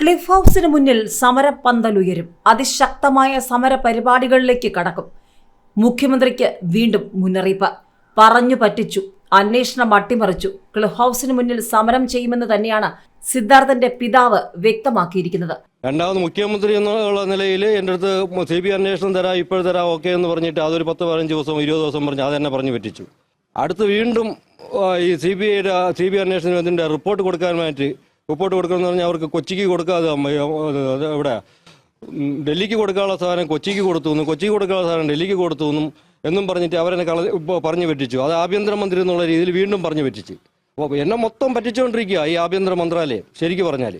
Cliff ഹൗസിന് മുന്നിൽ സമരപ്പന്തലുയരും. അതിശക്തമായ സമര പരിപാടികളിലേക്ക് കടക്കും. മുഖ്യമന്ത്രിക്ക് വീണ്ടും മുന്നറിയിപ്പ്. പറഞ്ഞു പറ്റിച്ചു അന്വേഷണം അട്ടിമറിച്ചു. ക്ലിഫ് ഹൗസിന് മുന്നിൽ സമരം ചെയ്യുമെന്ന് തന്നെയാണ് സിദ്ധാർത്ഥന്റെ പിതാവ് വ്യക്തമാക്കിയിരിക്കുന്നത്. രണ്ടാമത് മുഖ്യമന്ത്രി എന്നുള്ള നിലയിൽ എന്റെ അടുത്ത് സി ബി അന്വേഷണം തരാം ഇപ്പോൾ തരാം ഓക്കെ എന്ന് പറഞ്ഞിട്ട് അതൊരു പത്ത് പതിനഞ്ച് ദിവസം ഇരുപത് ദിവസം പറഞ്ഞ് അത് തന്നെ പറഞ്ഞു പറ്റിച്ചു. അടുത്ത് വീണ്ടും ഈ സി ബി ഐയുടെ സി ബി അന്വേഷണത്തിന്റെ റിപ്പോർട്ട് കൊടുക്കാനായിട്ട് റിപ്പോർട്ട് കൊടുക്കണമെന്ന് പറഞ്ഞാൽ അവർക്ക് കൊച്ചിക്ക് കൊടുക്കാതെ ഇവിടെ ഡൽഹിക്ക് കൊടുക്കാനുള്ള സാധനം കൊച്ചിക്ക് കൊടുത്തു എന്നും കൊച്ചിക്ക് കൊടുക്കാനുള്ള സാധനം ഡൽഹിക്ക് കൊടുത്തു എന്നും എന്നും പറഞ്ഞിട്ട് അവരെന്നെ കള പറഞ്ഞു പറ്റിച്ചു അത് ആഭ്യന്തരമന്ത്രി എന്നുള്ള രീതിയിൽ വീണ്ടും പറഞ്ഞു പറ്റിച്ച് അപ്പോൾ എന്നെ മൊത്തം പറ്റിച്ചുകൊണ്ടിരിക്കുക ഈ ആഭ്യന്തര മന്ത്രാലയം ശരിക്കും പറഞ്ഞാൽ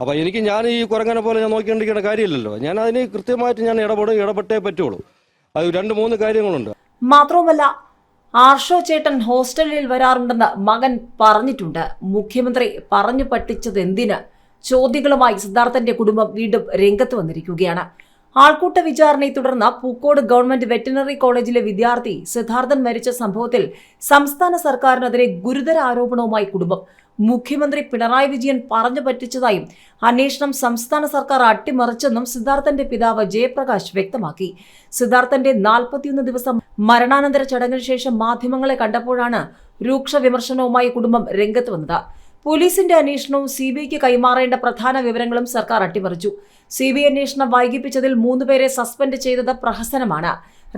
അപ്പോൾ എനിക്ക് ഞാൻ ഈ കുരങ്ങനെ പോലെ ഞാൻ നോക്കിക്കൊണ്ടിരിക്കേണ്ട കാര്യമില്ലല്ലോ. ഞാൻ അതിന് കൃത്യമായിട്ട് ഞാൻ ഇടപെടും ഇടപെട്ടേ പറ്റുള്ളൂ. അത് രണ്ട് മൂന്ന് കാര്യങ്ങളുണ്ട്. മാത്രവുമല്ല ആർഷോ ചേട്ടൻ ഹോസ്റ്റലിൽ വരാറുണ്ടെന്ന് മകൻ പറഞ്ഞിട്ടുണ്ട്. മുഖ്യമന്ത്രി പറഞ്ഞു പറ്റിച്ചത് എന്തിന് ചോദ്യങ്ങളുമായി സിദ്ധാർത്ഥന്റെ കുടുംബം വീണ്ടും രംഗത്ത് വന്നിരിക്കുകയാണ്. ആൾക്കൂട്ട വിചാരണയെ തുടർന്ന് പൂക്കോട് ഗവൺമെന്റ് വെറ്റിനറി കോളേജിലെ വിദ്യാർത്ഥി സിദ്ധാർത്ഥൻ മരിച്ച സംഭവത്തിൽ സംസ്ഥാന സർക്കാരിനെതിരെ ഗുരുതര ആരോപണവുമായി കുടുംബം. മുഖ്യമന്ത്രി പിണറായി വിജയൻ പറഞ്ഞു പറ്റിച്ചതായും അന്വേഷണം സംസ്ഥാന സർക്കാർ അട്ടിമറിച്ചെന്നും സിദ്ധാർത്ഥന്റെ പിതാവ് ജയപ്രകാശ് വ്യക്തമാക്കി. സിദ്ധാർത്ഥന്റെ നാൽപ്പത്തിയൊന്ന് ദിവസം മരണാനന്തര ചടങ്ങിന് ശേഷം മാധ്യമങ്ങളെ കണ്ടപ്പോഴാണ് രൂക്ഷ വിമർശനവുമായി കുടുംബം രംഗത്ത് വന്നത്. പോലീസിന്റെ അന്വേഷണവും സി ബി ഐക്ക് കൈമാറേണ്ട പ്രധാന വിവരങ്ങളും സർക്കാർ അട്ടിമറിച്ചു. സി ബി ഐ അന്വേഷണം വൈകിപ്പിച്ചതിൽ മൂന്നുപേരെ സസ്പെൻഡ് ചെയ്തത് പ്രഹസനമാണ്.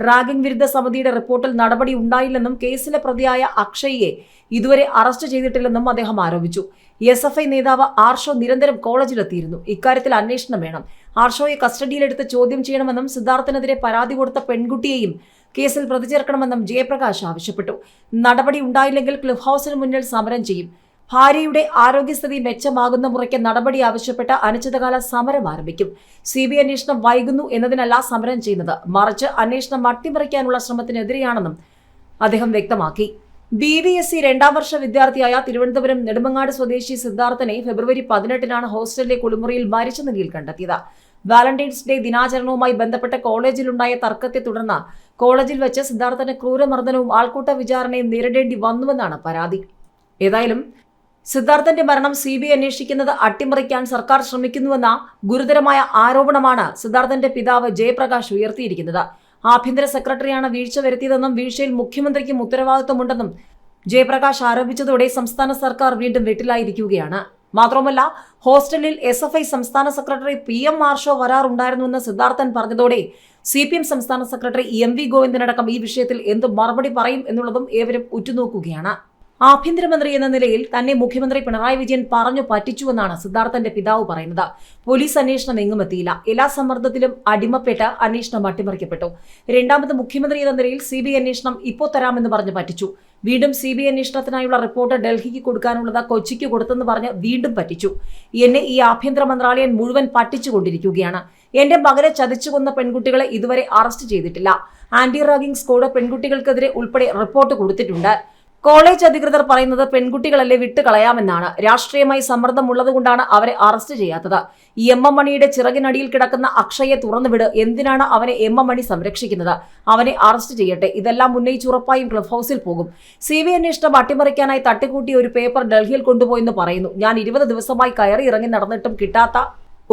റാഗിംഗ് വിരുദ്ധ സമിതിയുടെ റിപ്പോർട്ടിൽ നടപടി ഉണ്ടായില്ലെന്നും കേസിലെ പ്രതിയായ അക്ഷയ്യെ ഇതുവരെ അറസ്റ്റ് ചെയ്തിട്ടില്ലെന്നും അദ്ദേഹം ആരോപിച്ചു. എസ് എഫ് ഐ നേതാവ് ആർഷോ നിരന്തരം കോളേജിലെത്തിയിരുന്നു. ഇക്കാര്യത്തിൽ അന്വേഷണം വേണം. ആർഷോയെ കസ്റ്റഡിയിലെടുത്ത് ചോദ്യം ചെയ്യണമെന്നും സിദ്ധാർത്ഥനെതിരെ പരാതി കൊടുത്ത പെൺകുട്ടിയെയും കേസിൽ പ്രതിചേർക്കണമെന്നും ജയപ്രകാശ് ആവശ്യപ്പെട്ടു. നടപടി ഉണ്ടായില്ലെങ്കിൽ ക്ലിഫ് ഹൗസിന് മുന്നിൽ സമരം ചെയ്യും. ഭാര്യയുടെ ആരോഗ്യസ്ഥിതി മെച്ചമാകുന്ന മുറയ്ക്ക് നടപടി ആവശ്യപ്പെട്ട് അനിശ്ചിതകാല സമരം ആരംഭിക്കും. സി ബി അന്വേഷണം വൈകുന്നു എന്നതിനല്ല സമരം ചെയ്യുന്നത്. മറിച്ച് അന്വേഷണം അട്ടിമറിക്കാനുള്ള ശ്രമത്തിനെതിരെയാണെന്നും അദ്ദേഹം വ്യക്തമാക്കി. ബി വി എസ് സി രണ്ടാം വർഷ വിദ്യാർത്ഥിയായ തിരുവനന്തപുരം നെടുമങ്ങാട് സ്വദേശി സിദ്ധാർത്ഥനെ ഫെബ്രുവരി പതിനെട്ടിനാണ് ഹോസ്റ്റലിലെ കുളിമുറിയിൽ മരിച്ച നിലയിൽ കണ്ടെത്തിയത്. വാലന്റൈൻസ് ഡേ ദിനാചരണവുമായി ബന്ധപ്പെട്ട കോളേജിലുണ്ടായ തർക്കത്തെ തുടർന്ന് കോളേജിൽ വെച്ച് സിദ്ധാർത്ഥന് ക്രൂരമർദ്ദനവും ആൾക്കൂട്ട വിചാരണയും നേരിടേണ്ടി വന്നുവെന്നാണ് പരാതി. ഏതായാലും സിദ്ധാർത്ഥന്റെ മരണം സി ബി ഐ അന്വേഷിക്കുന്നത് അട്ടിമറിക്കാൻ സർക്കാർ ശ്രമിക്കുന്നുവെന്ന ഗുരുതരമായ ആരോപണമാണ് സിദ്ധാർത്ഥന്റെ പിതാവ് ജയപ്രകാശ് ഉയർത്തിയിരിക്കുന്നത്. ആഭ്യന്തര സെക്രട്ടറിയാണ് വീഴ്ച വരുത്തിയതെന്നും വീഴ്ചയിൽ മുഖ്യമന്ത്രിക്കും ഉത്തരവാദിത്വമുണ്ടെന്നും ജയപ്രകാശ് ആരോപിച്ചതോടെ സംസ്ഥാന സർക്കാർ വീണ്ടും വെട്ടിലായിരിക്കുകയാണ്. മാത്രമല്ല ഹോസ്റ്റലിൽ എസ് എഫ് ഐ സംസ്ഥാന സെക്രട്ടറി പി എം മാർഷോ വരാറുണ്ടായിരുന്നുവെന്ന് സിദ്ധാർത്ഥൻ പറഞ്ഞതോടെ സി പി എം സംസ്ഥാന സെക്രട്ടറി എം വി ഗോവിന്ദനടക്കം ഈ വിഷയത്തിൽ എന്ത് മറുപടി പറയും എന്നുള്ളതും ഏവരും ഉറ്റുനോക്കുകയാണ്. ആഭ്യന്തരമന്ത്രി എന്ന നിലയിൽ തന്നെ മുഖ്യമന്ത്രി പിണറായി വിജയൻ പറഞ്ഞു പറ്റിച്ചുവെന്നാണ് സിദ്ധാർത്ഥന്റെ പിതാവ് പറയുന്നത്. പോലീസ് അന്വേഷണം എങ്ങും എത്തിയില്ല. എല്ലാ സമ്മർദ്ദത്തിലും അടിമപ്പെട്ട് അന്വേഷണം അട്ടിമറിക്കപ്പെട്ടു. രണ്ടാമത് മുഖ്യമന്ത്രി എന്ന നിലയിൽ സി ബി അന്വേഷണം തരാമെന്ന് പറഞ്ഞ് പറ്റിച്ചു. വീണ്ടും സി ബി അന്വേഷണത്തിനായുള്ള റിപ്പോർട്ട് ഡൽഹിക്ക് കൊടുക്കാനുള്ളത് കൊച്ചിക്ക് കൊടുത്തെന്ന് പറഞ്ഞ് വീണ്ടും പറ്റിച്ചു. എന്നെ ഈ ആഭ്യന്തര മന്ത്രാലയം മുഴുവൻ പറ്റിച്ചുകൊണ്ടിരിക്കുകയാണ്. എന്റെ മകനെ ചതിച്ചു കൊന്ന പെൺകുട്ടികളെ ഇതുവരെ അറസ്റ്റ് ചെയ്തിട്ടില്ല. ആന്റി റാഗിംഗ് സ്ക്വാഡ് പെൺകുട്ടികൾക്കെതിരെ ഉൾപ്പെടെ റിപ്പോർട്ട് കൊടുത്തിട്ടുണ്ട്. കോളേജ് അധികൃതർ പറയുന്നത് പെൺകുട്ടികളല്ലേ വിട്ടുകളയാമെന്നാണ്. രാഷ്ട്രീയമായി സമ്മർദ്ദം ഉള്ളതുകൊണ്ടാണ് അവരെ അറസ്റ്റ് ചെയ്യാത്തത്. ഈ എം എം മണിയുടെ ചിറകിനടിയിൽ കിടക്കുന്ന അക്ഷയെ തുറന്നുവിട്. എന്തിനാണ് അവനെ എം എം മണി സംരക്ഷിക്കുന്നത്? അവനെ അറസ്റ്റ് ചെയ്യട്ടെ. ഇതെല്ലാം ഉന്നയിച്ച് ഉറപ്പായും ക്ലബ് ഹൗസിൽ പോകും. സി ബി അന്വേഷണം അട്ടിമറിക്കാനായി തട്ടിക്കൂട്ടിയ ഒരു പേപ്പർ ഡൽഹിയിൽ കൊണ്ടുപോയെന്ന് പറയുന്നു. ഞാൻ ഇരുപത് ദിവസമായി കയറി ഇറങ്ങി നടന്നിട്ടും കിട്ടാത്ത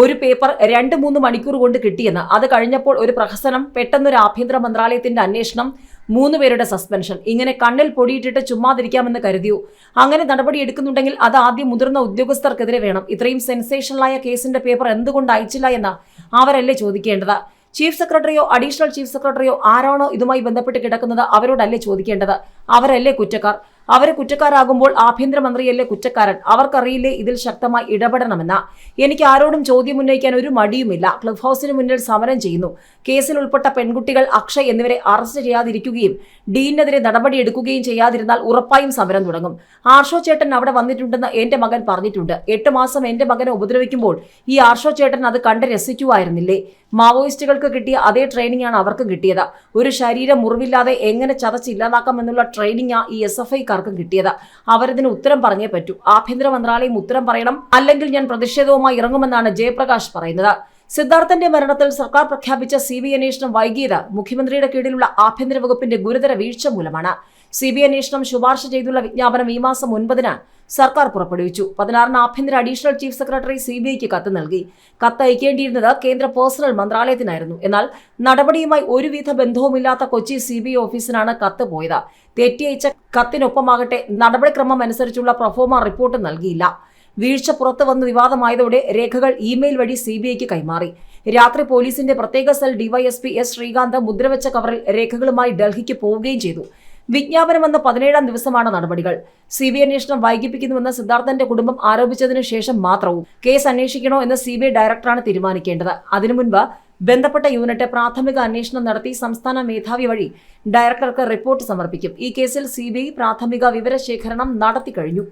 ഒരു പേപ്പർ രണ്ട് മൂന്ന് മണിക്കൂർ കൊണ്ട് കിട്ടിയെന്ന്. അത് കഴിഞ്ഞപ്പോൾ ഒരു പ്രഹസനം പെട്ടെന്നൊരു ആഭ്യന്തര മന്ത്രാലയത്തിന്റെ അന്വേഷണം മൂന്ന് പേരുടെ സസ്പെൻഷൻ. ഇങ്ങനെ കണ്ണിൽ പൊടിയിട്ടിട്ട് ചുമ്മാതിരിക്കാമെന്ന് കരുതിയോ. അങ്ങനെ നടപടി എടുക്കുന്നുണ്ടെങ്കിൽ അത് ആദ്യം മുതിർന്ന ഉദ്യോഗസ്ഥർക്കെതിരെ വേണം. ഇത്രയും സെൻസേഷണലായ കേസിന്റെ പേപ്പർ എന്തുകൊണ്ട് അയച്ചില്ല എന്ന് അവരല്ലേ ചോദിക്കേണ്ടത്? ചീഫ് സെക്രട്ടറിയോ അഡീഷണൽ ചീഫ് സെക്രട്ടറിയോ ആരാണോ ഇതുമായി ബന്ധപ്പെട്ട് കിടക്കുന്നത് അവരോടല്ലേ ചോദിക്കേണ്ടത്? അവരല്ലേ കുറ്റക്കാർ? അവരെ കുറ്റക്കാരാകുമ്പോൾ ആഭ്യന്തരമന്ത്രിയല്ലേ കുറ്റക്കാരൻ? അവർക്കറിയില്ലേ ഇതിൽ ശക്തമായി ഇടപെടണമെന്ന? എനിക്ക് ആരോടും ചോദ്യം ഉന്നയിക്കാൻ ഒരു മടിയുമില്ല. ക്ലബ് ഹൗസിന് മുന്നിൽ സമരം ചെയ്യുന്നു. കേസിൽ ഉൾപ്പെട്ട പെൺകുട്ടികൾ അക്ഷയ് എന്നിവരെ അറസ്റ്റ് ചെയ്യാതിരിക്കുകയും ഡീനെതിരെ നടപടിയെടുക്കുകയും ചെയ്യാതിരുന്നാൽ ഉറപ്പായും സമരം തുടങ്ങും. ആർഷോ ചേട്ടൻ അവിടെ വന്നിട്ടുണ്ടെന്ന് എന്റെ മകൻ പറഞ്ഞിട്ടുണ്ട്. എട്ട് മാസം എന്റെ മകനെ ഉപദ്രവിക്കുമ്പോൾ ഈ ആർഷോ ചേട്ടൻ അത് കണ്ട് രസിക്കുമായിരുന്നില്ലേ മാവോയിസ്റ്റുകൾക്ക് കിട്ടിയ അതേ ട്രെയിനിങ് ആണ് അവർക്ക് കിട്ടിയത്. ഒരു ശരീരം മുറിവില്ലാതെ എങ്ങനെ ചതച്ച് ഇല്ലാതാക്കാമെന്നുള്ള ട്രെയിനിങ് ആ ഈ എസ് എഫ് ഐക്കാർക്കും കിട്ടിയത്. അവരതിന് ഉത്തരം പറഞ്ഞേ പറ്റൂ. ആഭ്യന്തര മന്ത്രാലയം ഉത്തരം പറയണം. അല്ലെങ്കിൽ ഞാൻ പ്രതിഷേധവുമായി ഇറങ്ങുമെന്നാണ് ജയപ്രകാശ് പറയുന്നത്. സിദ്ധാർത്ഥന്റെ മരണത്തിൽ സർക്കാർ പ്രഖ്യാപിച്ച സി ബി അന്വേഷണം വൈകിയത് മുഖ്യമന്ത്രിയുടെ കീഴിലുള്ള ആഭ്യന്തര വകുപ്പിന്റെ ഗുരുതര വീഴ്ച മൂലമാണ്. സി ബി അന്വേഷണം ശുപാർശ ചെയ്തുള്ള വിജ്ഞാപനം ഈ മാസം ഒൻപതിന് സർക്കാർ പുറപ്പെടുവിച്ചു. പതിനാറിന് ആഭ്യന്തര additional chief secretary C B ഐക്ക് കത്ത് നൽകി. കത്ത് അയക്കേണ്ടിയിരുന്നത് കേന്ദ്ര പേഴ്സണൽ മന്ത്രാലയത്തിനായിരുന്നു. എന്നാൽ നടപടിയുമായി ഒരുവിധ ബന്ധവുമില്ലാത്ത കൊച്ചി സി ബി ഐ ഓഫീസിനാണ് കത്ത് പോയത്. തെറ്റിയയച്ച കത്തിനൊപ്പമാകട്ടെ നടപടിക്രമം അനുസരിച്ചുള്ള പ്രൊഫോമ റിപ്പോർട്ട് നൽകിയില്ല. വീഴ്ച പുറത്തു വന്ന് വിവാദമായതോടെ രേഖകൾ ഇമെയിൽ വഴി സി ബി ഐക്ക് കൈമാറി. രാത്രി പോലീസിന്റെ പ്രത്യേക സെൽ ഡിവൈഎസ്പി എസ് ശ്രീകാന്ത് മുദ്രവെച്ച കവറിൽ രേഖകളുമായി ഡൽഹിക്ക് പോവുകയും ചെയ്തു. വിജ്ഞാപനം വന്ന പതിനേഴാം ദിവസമാണ് നടപടികൾ. സി ബി ഐ അന്വേഷണം വൈകിപ്പിക്കുന്നുവെന്ന് സിദ്ധാർത്ഥന്റെ കുടുംബം ആരോപിച്ചതിനു ശേഷം മാത്രവും കേസ് അന്വേഷിക്കണോ എന്ന് സി ബി ഐ ഡയറക്ടറാണ് തീരുമാനിക്കേണ്ടത്. അതിനു മുൻപ് ബന്ധപ്പെട്ട യൂണിറ്റ് പ്രാഥമിക അന്വേഷണം നടത്തി സംസ്ഥാന മേധാവി വഴി ഡയറക്ടർക്ക് റിപ്പോർട്ട് സമർപ്പിക്കും. ഈ കേസിൽ സി പ്രാഥമിക വിവരശേഖരണം നടത്തി കഴിഞ്ഞു